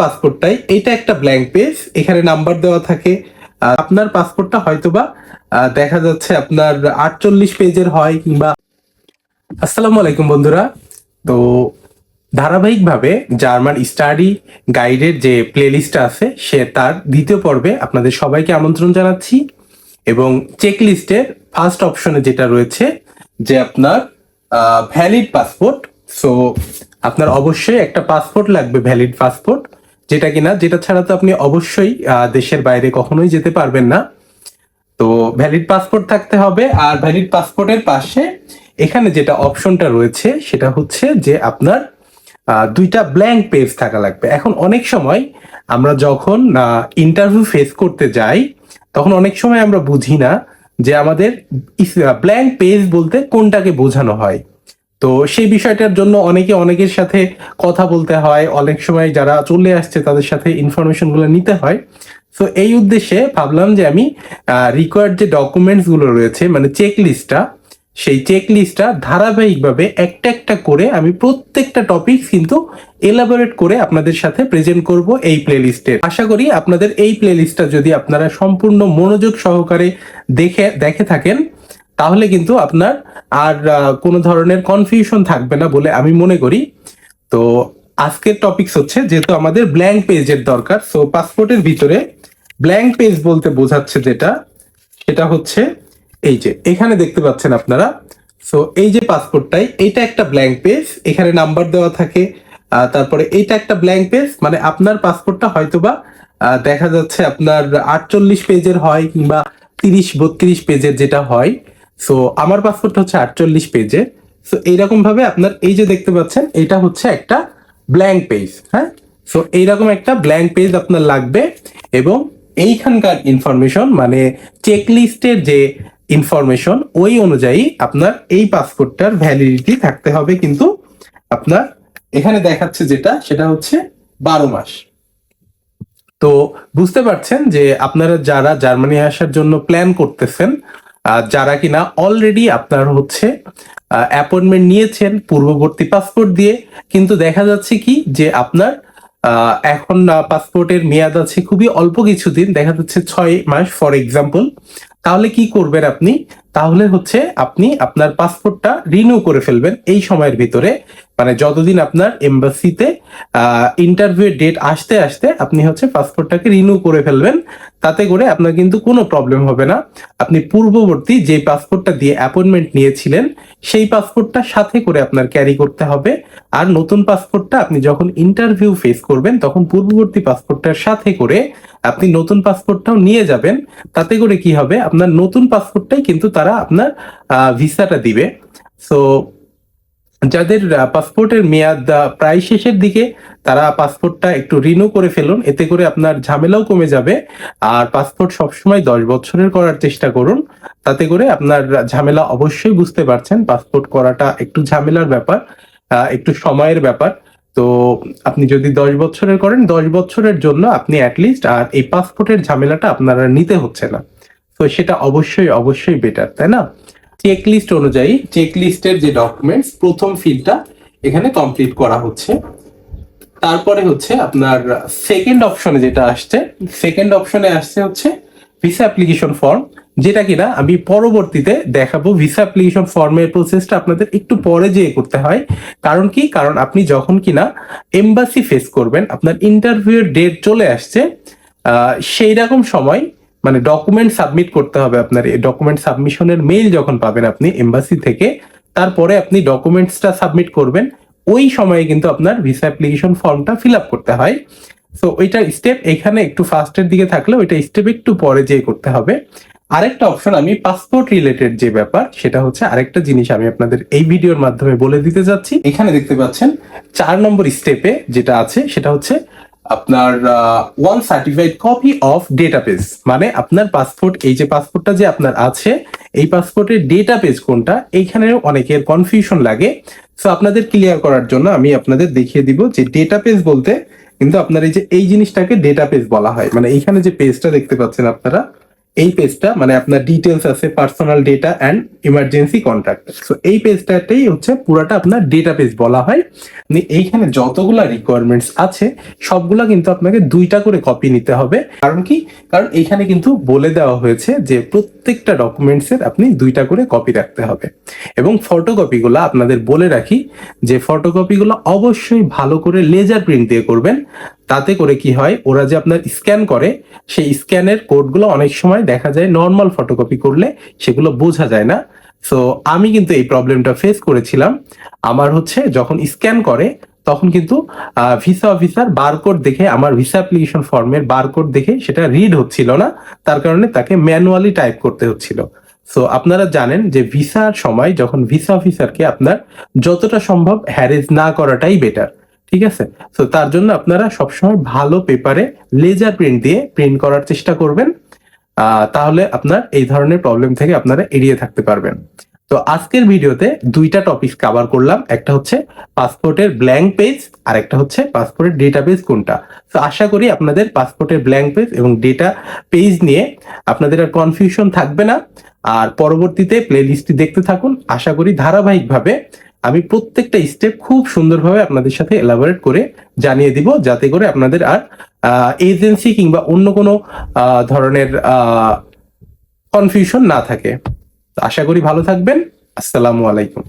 পাসপোর্টটাই এটা একটা blank page এখানে নাম্বার দেওয়া থাকে। আপনার পাসপোর্টটা হয়তোবা দেখা যাচ্ছে আপনার আটচল্লিশ পেজের হয় কিংবা আসসালামু আলাইকুম বন্ধুরা। তো ধারাবাহিকভাবে জার্মান স্টাডি গাইডের যে প্লেলিস্ট আছে, সে তার দ্বিতীয় পর্বে আপনাদের সবাইকে আমন্ত্রণ জানাচ্ছি। এবং চেক লিস্টের ফার্স্ট অপশনে যেটা রয়েছে, যে আপনার ভ্যালিড পাসপোর্ট সো আপনার অবশ্যই একটা পাসপোর্ট লাগবে ভ্যালিড পাসপোর্ট যেটা কিনা, যেটা ছাড়া তো আপনি অবশ্যই দেশের বাইরে কখনোই যেতে পারবেন না। তো ভ্যালিড পাসপোর্ট থাকতে হবে, আর ভ্যালিড পাসপোর্টের পাশে এখানে যেটা অপশনটা রয়েছে, সেটা হচ্ছে যে আপনার দুইটা ব্ল্যাঙ্ক পেজ থাকা লাগবে। এখন অনেক সময় আমরা যখন ইন্টারভিউ ফেস করতে যাই, তখন অনেক সময় আমরা বুঝি না যে আমাদের ব্ল্যাঙ্ক পেজ বলতে কোনটাকে বোঝানো হয়। তো সেই বিষয়টার জন্য অনেকে অনেকের সাথে কথা বলতে হয়। অনেক সময় যারা চলে আসছে, তাদের সাথে ইনফরমেশনগুলো নিতে হয়। তো এই উদ্দেশ্যে ভাবলাম যে আমি রিকোয়ার্ড যে ডকুমেন্টসগুলো রয়েছে মানে চেক লিস্টটা সেই চেক লিস্টটা ধারাবাহিকভাবে একটা একটা করে আমি প্রত্যেকটা টপিক কিন্তু এলাবোরেট করে আপনাদের সাথে প্রেজেন্ট করব এই প্লে প্লেলিস্টে আশা করি আপনাদের এই প্লেলিস্টটা যদি আপনারা সম্পূর্ণ মনোযোগ সহকারে দেখে দেখে থাকেন তাহলে কিন্তু আপনার আর কোনো ধরনের কনফিউশন থাকবে না বলে আমি মনে করি। তো আজকের টপিকস হচ্ছে যেহেতু আমাদের ব্ল্যাঙ্ক পেজের দরকার সো পাসপোর্টের ভিতরে ব্ল্যাঙ্ক পেজ বলতে বোঝাচ্ছে যেটা, সেটা হচ্ছে এই যে, এখানে দেখতে পাচ্ছেন আপনারা। সো এই যে পাসপোর্টটাই এটা একটা ব্ল্যাঙ্ক পেজ এখানে নাম্বার দেওয়া থাকে তারপরে এইটা একটা ব্ল্যাঙ্ক পেজ মানে আপনার পাসপোর্টটা হয়তোবা দেখা যাচ্ছে আপনার আটচল্লিশ পেজের হয় কিংবা তিরিশ, বত্রিশ পেজের যেটা হয় সো আমার পাসপোর্ট হচ্ছে আটচল্লিশ পেজের সো এইরকম ভাবে আপনার এই যে দেখতে পাচ্ছেন, এটা হচ্ছে একটা ব্ল্যাঙ্ক পেজ হ্যাঁ? সো এইরকম একটা ব্ল্যাঙ্ক পেজ আপনার লাগবে এবং এইখানকার ইনফরমেশন মানে চেক লিস্টের যে ইনফরমেশন ওই অনুযায়ী আপনার এই পাসপোর্টটার ভ্যালিডিটি থাকতে হবে কিন্তু আপনার এখানে দেখাচ্ছে যেটা, সেটা হচ্ছে বারো মাস। তো, বুঝতে পারছেন যে আপনারা যারা জার্মানি আসার জন্য প্ল্যান করতেছেন যারা কিনা অলরেডি আপনার হচ্ছে অ্যাপয়েন্টমেন্ট নিয়েছেন, পূর্ববর্তী পাসপোর্ট দিয়ে, কিন্তু দেখা যাচ্ছে কি যে আপনার এখন পাসপোর্টের মেয়াদ আছে খুবই অল্প কিছুদিন, দেখা যাচ্ছে ছয় মাস ফর এক্সাম্পল তাহলে কি করবেন আপনি? তাহলে হচ্ছে আপনি আপনার পাসপোর্টটা রিনিউ করে ফেলবেন এই সময়ের ভিতরে। মানে যতদিন আপনার এম্বাসিতে ইন্টারভিউ ডেট আসতে আসতে আপনি হচ্ছে পাসপোর্টটাকে রিনিউ করে ফেলবেন, তাতে করে আপনার কিন্তু কোনো প্রবলেম হবে না। আপনি পূর্ববর্তী যে পাসপোর্টটা দিয়ে অ্যাপয়েন্টমেন্ট নিয়েছিলেন, সেই পাসপোর্টটা সাথে করে আপনার ক্যারি করতে হবে। আর নতুন পাসপোর্টটা আপনি যখন ইন্টারভিউ ফেস করবেন, তখন পূর্ববর্তী পাসপোর্টটার সাথে করে আপনি নতুন পাসপোর্টটাও নিয়ে যাবেন। তাতে করে কি হবে? আপনার নতুন পাসপোর্টটাই কিন্তু তারা আপনার ভিসাটা দিবে। সো যাদের পাসপোর্টের মেয়াদ প্রায় শেষের দিকে, তারা পাসপোর্টটা একটু রিনিউ করে ফেলুন। এতে করে আপনার ঝামেলাও কমে যাবে। আর পাসপোর্ট সবসময় দশ বছরের করার চেষ্টা করুন। তাতে করে আপনার ঝামেলা অবশ্যই বুঝতে পারছেন। পাসপোর্ট করাটা একটু ঝামেলার ব্যাপার একটু সময়ের ব্যাপার। তো আপনি যদি দশ বছরের করেন, দশ বছরের জন্য আপনি অ্যাটলিস্ট আর এই পাসপোর্টের ঝামেলাটা আপনারা নিতে হচ্ছে না। তো সেটা অবশ্যই অবশ্যই বেটার তাই না? চেক লিস্ট অনুযায়ী চেক লিস্টের যে ডকুমেন্টস প্রথম ফিলটা এখানে কমপ্লিট করা হচ্ছে। তারপরে হচ্ছে আপনার সেকেন্ড অপশনে যেটা আসছে সেকেন্ড অপশনে আসছে হচ্ছে ভিসা অ্যাপ্লিকেশন ফর্ম যেটা কিনা আমি পরবর্তীতে দেখাবো ভিসা অ্যাপ্লিকেশন ফর্মের প্রসেসটা আপনাদের একটু পরে যেয়ে করতে হয়। কারণ কি? কারণ আপনি যখন কিনা এমবাসি ফেস করবেন, আপনার ইন্টারভিউর ডেট চলে আসছে সেই রকম সময় মানে ডকুমেন্ট সাবমিট করতে হবে আপনার। এই ডকুমেন্ট সাবমিশনের মেইল যখন পাবেন আপনি এম্বাসি থেকে, তারপরে আপনি ডকুমেন্টসটা সাবমিট করবেন, ওই সময়ে কিন্তু আপনার ভিসা অ্যাপ্লিকেশন ফর্মটা ফিল আপ করতে হয়। সো ওইটা স্টেপ এখানে একটু ফাস্টের দিকে থাকলে ওইটা স্টেপ একটু পরে যেয়ে করতে হবে। আরেকটা অপশন আমি পাসপোর্ট রিলেটেড যে ব্যাপার, সেটা হচ্ছে আরেকটা জিনিস আমি আপনাদের এই ভিডিওর মাধ্যমে বলে দিতে যাচ্ছি। এখানে দেখতে পাচ্ছেন, চার নম্বর স্টেপে যেটা আছে, সেটা হচ্ছে আপনার one certified copy of database মানে আপনার পাসপোর্ট এই যে পাসপোর্টটা যে আপনার আছে, এই পাসপোর্টের ডেটাবেস কোনটা, এইখানেও অনেকের কনফিউশন লাগে। সো আপনাদের ক্লিয়ার করার জন্য আমি আপনাদের দেখিয়ে দিব যে ডেটাবেস বলতে কিন্তু আপনার এই যে, এই জিনিসটাকে ডেটাবেস বলা হয়। মানে এইখানে যে পেজটা দেখতে পাচ্ছেন আপনারা এই পেজটা মানে আপনার ডিটেলস আছে personal data and emergency contact so এই পেজটাতেই হচ্ছে পুরাটা আপনার ডেটা পেজ বলা হয়। আপনি এইখানে যতগুলা রিকোয়ারমেন্টস আছে, সবগুলা কিন্তু আপনাকে দুইটা করে কপি নিতে হবে। কারণ কি? কারণ এইখানে কিন্তু বলে দেওয়া হয়েছে যে প্রত্যেকটা ডকুমেন্টসের আপনি দুইটা করে কপি রাখতে হবে। এবং ফটোকপিগুলো আপনাদের বলে রাখি যে ফটোকপিগুলো অবশ্যই ভালো করে লেজার প্রিন্ট দিয়ে করবেন। তাতে করে কি হয়, ওরা যে আপনার স্ক্যান করে, সেই স্ক্যানের কোডগুলো অনেক সময় দেখা যায় নর্মাল ফটোকপি করলে সেগুলো বোঝা যায় না। সো আমি কিন্তু এই প্রবলেমটা ফেস করেছিলাম। আমার হচ্ছে যখন স্ক্যান করে, তখন কিন্তু ভিসা অফিসার বারকোড দেখে, আমার ভিসা অ্যাপ্লিকেশন ফর্মের বারকোড দেখে সেটা রিড হচ্ছিল না। তার কারণে তাকে ম্যানুয়ালি টাইপ করতে হচ্ছিল। সো আপনারা জানেন যে ভিসার সময় যখন ভিসা অফিসারকে আপনার যতটা সম্ভব হ্যারেজ না করাটাই বেটার ঠিক আছে? তো তার জন্য আপনারা সবসময় ভালো পেপারে লেজার প্রিন্ট দিয়ে প্রিন্ট করার চেষ্টা করবেন। তাহলে আপনার এই ধরনের প্রবলেম থেকে আপনারা এড়িয়ে থাকতে পারবেন। তো, আজকের ভিডিওতে দুইটা টপিক কভার করলাম। একটা হচ্ছে পাসপোর্টের ব্ল্যাঙ্ক পেজ আর একটা হচ্ছে পাসপোর্টের ডেটা পেজ কোনটা। তো আশা করি আপনাদের পাসপোর্টের ব্ল্যাঙ্ক পেজ এবং ডেটা পেজ নিয়ে আপনাদের আর কনফিউশন থাকবে না। আর পরবর্তীতে প্লে দেখতে থাকুন। আশা করি ধারাবাহিকভাবে আমি প্রত্যেকটা স্টেপ খুব সুন্দরভাবে আপনাদের সাথে এলাবোরেট করে জানিয়ে দিব, যাতে করে আপনাদের আর এজেন্সি কিংবা অন্য কোনো ধরনের কনফিউশন না থাকে। আশা করি ভালো থাকবেন। আসসালামু আলাইকুম।